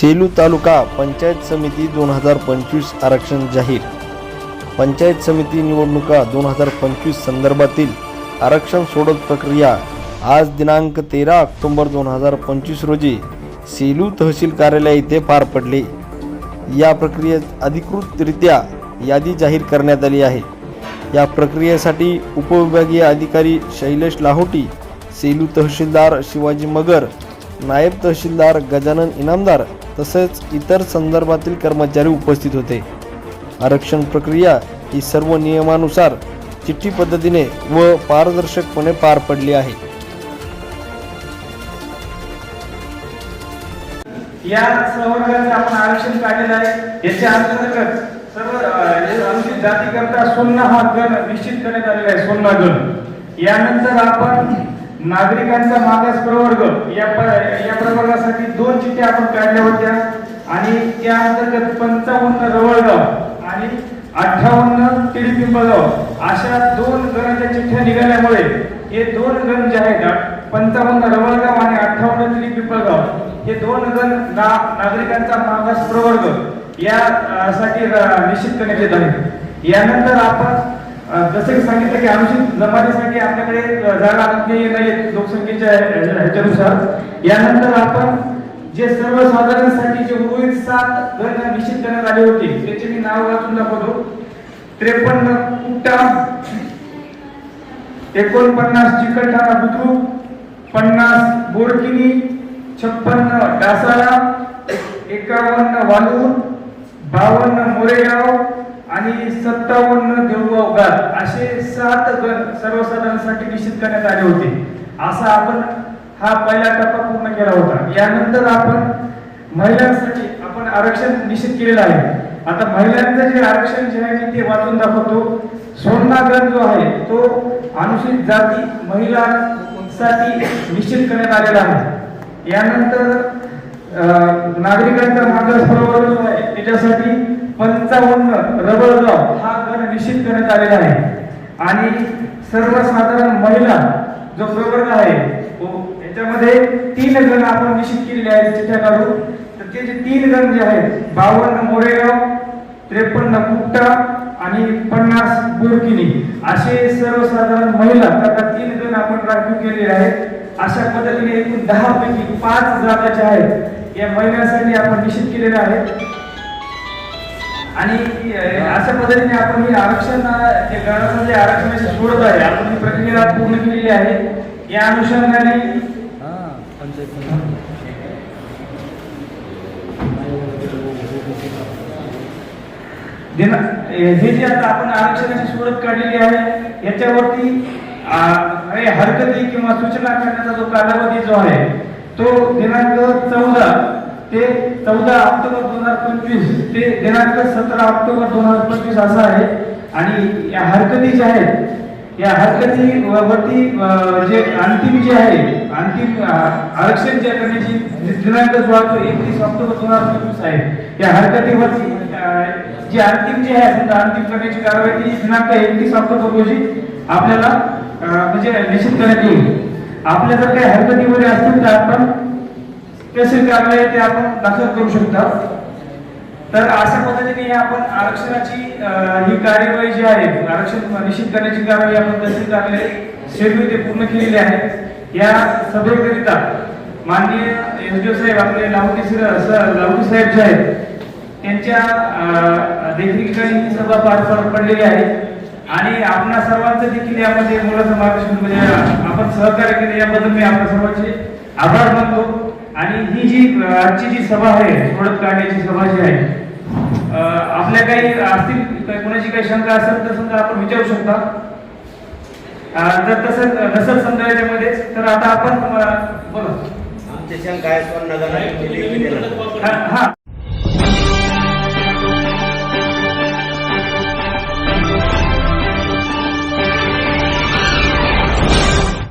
सेलू तालुका पंचायत समिती दोन हजार पंचवीस आरक्षण जाहीर. पंचायत समिती निवडणुका दोन हजार पंचवीस संदर्भातील आरक्षण सोडत प्रक्रिया आज दिनांक तेरा ऑक्टोंबर दोन हजार पंचवीस रोजी सेलू तहसील कार्यालय येथे पार पडले. या प्रक्रियेत अधिकृतरित्या यादी जाहीर करण्यात आली आहे. या प्रक्रियेसाठी उपविभागीय अधिकारी शैलेश लाहोटी सेलू तहसीलदार शिवाजी मगर नायब तहसीलदार गजानन इनामदार तसेच इतर संदर्भातील कर्मचारी उपस्थित होते. आरक्षण प्रक्रिया ही सर्व नियमानुसार चिठ्ठी पद्धतीने व पारदर्शकपणे पार पडली आहे. या सहवर्गाचं आपण आरक्षण काढलेलं आहे. याच्या अंतर्गत सर्व अ, जे अनुसूचित जातीकरता सोन्ना हा गण निश्चित करण्यात आलेला आहे सोन्ना गण. यानंतर आपण नागरिकांचा मागास प्रवर्ग या या प्रवर्गासाठी दोन चिठ्ठ्या आपण काढल्या होत्या. आणि त्या अंतर्गत पंचावन्न रवळगाव आणि अठ्ठावन्न तिळपिंपळगाव अशा दोन गणाच्या चिठ्ठ्या निघाल्यामुळे हे दोन गण जे आहेत पंचावन्न रवळगाव आणि अठ्ठावन्न तिळपिंपळगाव हे दोन गण ना नागरिकांचा मागास प्रवर्ग यासाठी निश्चित करण्यात येत आहे. यानंतर आपण जसे की सांगितलं की अनुसूचित जमातीसाठी आपल्याकडे जागा अद्ययावत नाही लोकसंख्येच्या ह्याच्यानुसार. यानंतर आपण जे सर्वसाधारणसाठी जे उर्वरित सात गण निश्चित करण्यात आले होते त्याचे मी नाव वाचून दाखवतो. त्रेपन्न कुट्टा एकोणपन्नास चिकलठाणा बुद्रुक पन्नास बोरकिनी छप्पन्न डासाळा एकावन्न वालूर बावन्न मोरेगाव आणि सत्तावन्न देवगाव असे सात गण सर्वसाधारणसाठी निश्चित करण्यात आले होते. असा आपण हा पहिला टप्पा पूर्ण केला होता. यानंतर आपण महिलांसाठी आपण आरक्षण निश्चित केलेलं आहे. आता महिलांचं जे आरक्षण जे आहे ते वाचून दाखवतो. सोन्ना गण जो आहे तो अनुसूचित जाती महिलांसाठी निश्चित करण्यात आलेला आहे. यानंतर नागरिकांचा मागास प्रवर्ग जो आहे त्याच्यासाठी पंचावन्न रबरगाव हा गण निश्चित करण्यात आलेला आहे. आणि सर्वसाधारण महिला जो प्रवर्ग आहे तो याच्यामध्ये तीन गण आपण निश्चित केलेले आहेत चिठ्ठ्या काढून. तर ते जे तीन गण जे आहेत बावन्न मोरेगाव त्रेपन्न कुट्टा आणि पन्नास बुरकिनी असे सर्वसाधारण महिला आता तीन गण आपण राखीव केलेले आहेत. अशा पद्धतीने एकूण दहा पैकी पाच जागा ज्या आहेत. या महिलांसाठी आपण निश्चित केलेले आहेत आणि अशा पद्धतीने आपण हे आरक्षण जे गणाचं आरक्षणाची सोडत आहे. आपण ही प्रक्रिया पूर्ण केलेली आहे. या अनुषंगाने हे जे आता आपण आरक्षणाची सोडत काढलेली आहे याच्यावरती हरकती किंवा सूचना करण्याचा जो कालावधी जो आहे तो दिनांक चौदा ते चौदा ऑक्टोबर दोन हजार पंचवीस ते दिनांक सतरा ऑक्टोबर दोन हजार पंचवीस असा आहे. आणि या हरकती ज्या आहेत या हरकती वरती जे अंतिम जे आहे अंतिम आरक्षण जे करण्याची दिनांक जो आहे तो एकतीस ऑक्टोबर दोन हजार पंचवीस आहे. या हरकतीवरती जी अंतिम जी आहे अंतिम करण्याची कारवाई ती दिनांक एकतीस ऑक्टोबर रोजी आपल्याला म्हणजे निश्चित करण्यात येईल. आपल्या जर काही हरकती वगैरे असतील तर आपण तहसील कार्यालय ते आपण दाखल करू शकता. तर अशा पद्धतीने आपण आरक्षणाची ही कार्यवाही जी आहे आरक्षण निश्चित करण्याची कार्यवाही आपण तहसील कार्यालय ते पूर्ण केलेली आहे. या सभेकरिता माननीय एसडीओ साहेब आपले लाहोटी सर लाहोटी साहेब जे आहेत त्यांच्या अ, देखरेखीखाली ही सभा पार पार पडलेली आहे. आणि आपणा सर्वांचं देखील यामध्ये मुलाचं मार्गदर्शन म्हणजे आपण सहकार्य केले याबद्दल मी आपल्या सर्वांचे आभार मानतो. आणि ही जी आजची जी सभा आहे सोडत काढण्याची सभा जी आहे आपल्या काही असतील कोणाची काही शंका असेल तर समजा आपण विचारू शकता. जर तसं नसेल समजा याच्यामध्ये तर आता आपण बोला. आमचे शंका आहे हा.